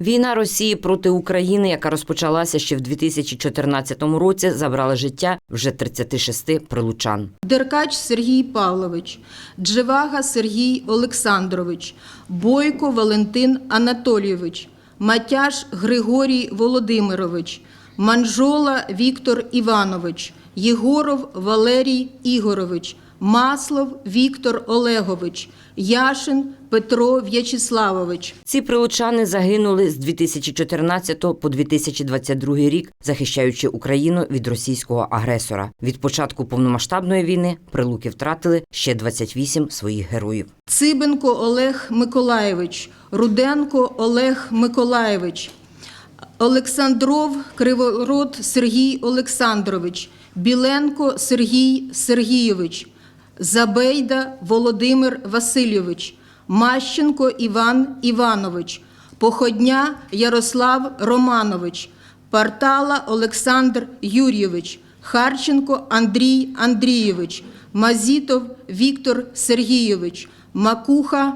Війна Росії проти України, яка розпочалася ще в 2014 році, забрала життя вже 36 прилучан. Деркач Сергій Павлович, Джевага Сергій Олександрович, Бойко Валентин Анатолійович, Матяш Григорій Володимирович, Манжола Віктор Іванович, Єгоров Валерій Ігорович, Маслов Віктор Олегович, Яшин Петро В'ячеславович. Ці прилучани загинули з 2014 по 2022 рік, захищаючи Україну від російського агресора. Від початку повномасштабної війни прилуки втратили ще 28 своїх героїв. Цибенко Олег Миколаєвич, Руденко Олег Миколаєвич, Олександров Криворот Сергій Олександрович, Біленко Сергій Сергійович, Забейда Володимир Васильович, Мащенко Іван Іванович, Походня Ярослав Романович, Партала Олександр Юрійович, Харченко Андрій Андрійович, Мазітов Віктор Сергійович, Макуха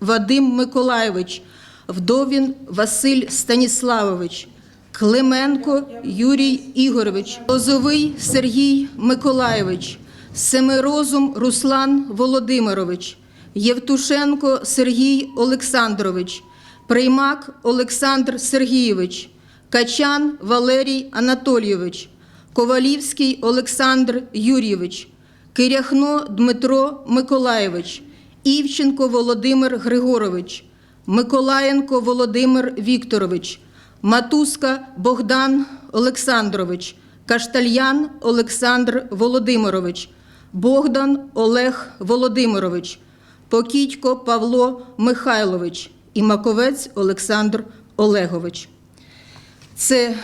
Вадим Миколайович, Вдовін Василь Станіславович, Клименко Юрій Ігорович, Лозовий Сергій Миколайович, Семирозум Руслан Володимирович, Євтушенко Сергій Олександрович, Приймак Олександр Сергійович, Качан Валерій Анатолійович, Ковалівський Олександр Юрійович, Киряхно Дмитро Миколаєвич, Івченко Володимир Григорович, Миколаєнко Володимир Вікторович, Матуска Богдан Олександрович, Каштальян Олександр Володимирович, Богдан Олег Володимирович, Покітько Павло Михайлович і Маковець Олександр Олегович. Це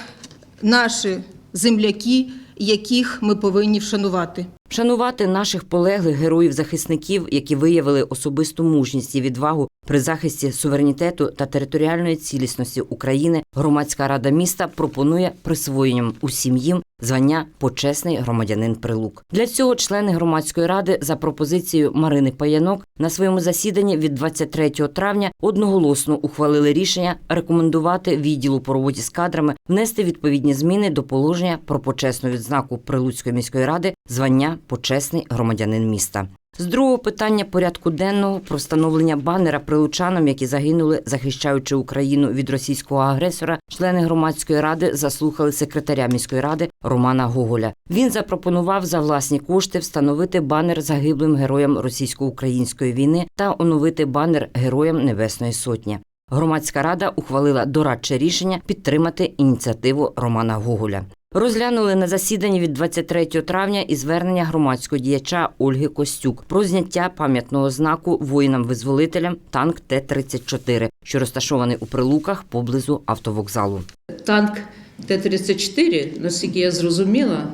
наші земляки, яких ми повинні вшанувати. Вшанувати наших полеглих героїв-захисників, які виявили особисту мужність і відвагу при захисті суверенітету та територіальної цілісності України, громадська рада міста пропонує присвоєнням усім їм звання почесний громадянин Прилук. Для цього члени громадської ради за пропозицією Марини Паянок на своєму засіданні від 23 травня одноголосно ухвалили рішення рекомендувати відділу по роботі з кадрами внести відповідні зміни до положення про почесну відзнаку Прилуцької міської ради звання почесний громадянин міста. З другого питання порядку денного про встановлення банера прилучанам, які загинули, захищаючи Україну від російського агресора, члени громадської ради заслухали секретаря міської ради Романа Гоголя. Він запропонував за власні кошти встановити банер загиблим героям російсько-української війни та оновити банер Героям Небесної Сотні. Громадська рада ухвалила дорадче рішення підтримати ініціативу Романа Гоголя. Розглянули на засіданні від 23 травня і звернення громадського діяча Ольги Костюк про зняття пам'ятного знаку воїнам-визволителям танк Т-34, що розташований у прилуках поблизу автовокзалу. танк Т-34, наскільки я зрозуміла,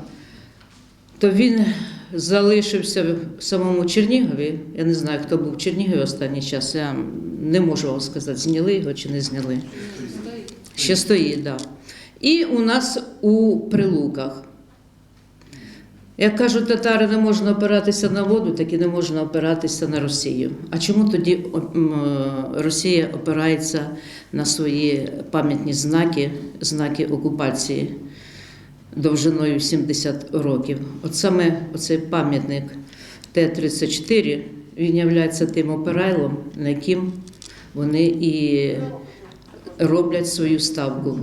то він залишився в самому Чернігові. Я не знаю, хто був в Чернігові останній час. Я не можу вам сказати, зняли його чи не зняли. Ще стоїть, так. Да. І у нас у Прилуках. Як кажуть, татари не можна опиратися на воду, так і не можна опиратися на Росію. А чому тоді е, Росія опирається на свої пам'ятні знаки, знаки окупації довжиною 70 років? От саме оцей пам'ятник Т-34, він є тим опирайлом, на яким вони і роблять свою ставку.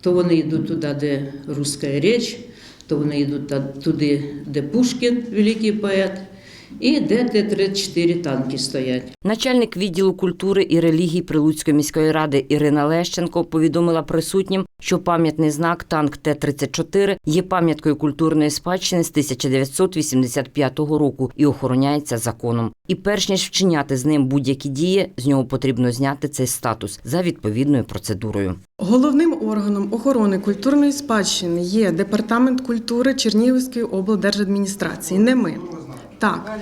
То вони йдуть туди, де руська річ, то вони йдуть туди, де Пушкін, великий поет, і де Т-34 танки стоять. Начальник відділу культури і релігій Прилуцької міської ради Ірина Лещенко повідомила присутнім, що пам'ятний знак танк Т-34 є пам'яткою культурної спадщини з 1985 року і охороняється законом. І перш ніж вчиняти з ним будь-які дії, з нього потрібно зняти цей статус за відповідною процедурою. Головним органом охорони культурної спадщини є департамент культури Чернігівської облдержадміністрації, не ми. Так.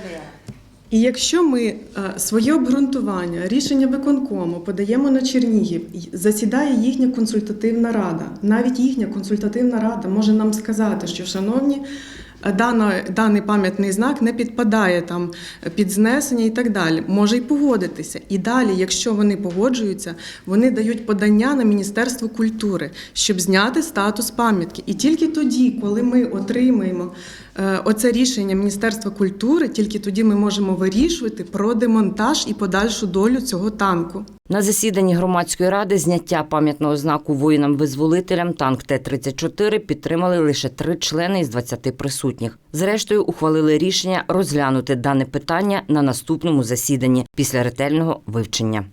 І якщо ми е, своє обґрунтування, рішення виконкому подаємо на Чернігів, засідає їхня консультативна рада. Навіть їхня консультативна рада може нам сказати, що, шановні дано, даний пам'ятний знак не підпадає там під знесення і так далі, може й погодитися. І далі, якщо вони погоджуються, вони дають подання на Міністерство культури, щоб зняти статус пам'ятки. І тільки тоді, коли ми отримаємо е, оце рішення Міністерства культури, тільки тоді ми можемо вирішувати про демонтаж і подальшу долю цього танку. На засіданні громадської ради зняття пам'ятного знаку воїнам-визволителям танк Т-34 підтримали лише три члени із 20 присутніх. Зрештою, ухвалили рішення розглянути дане питання на наступному засіданні після ретельного вивчення.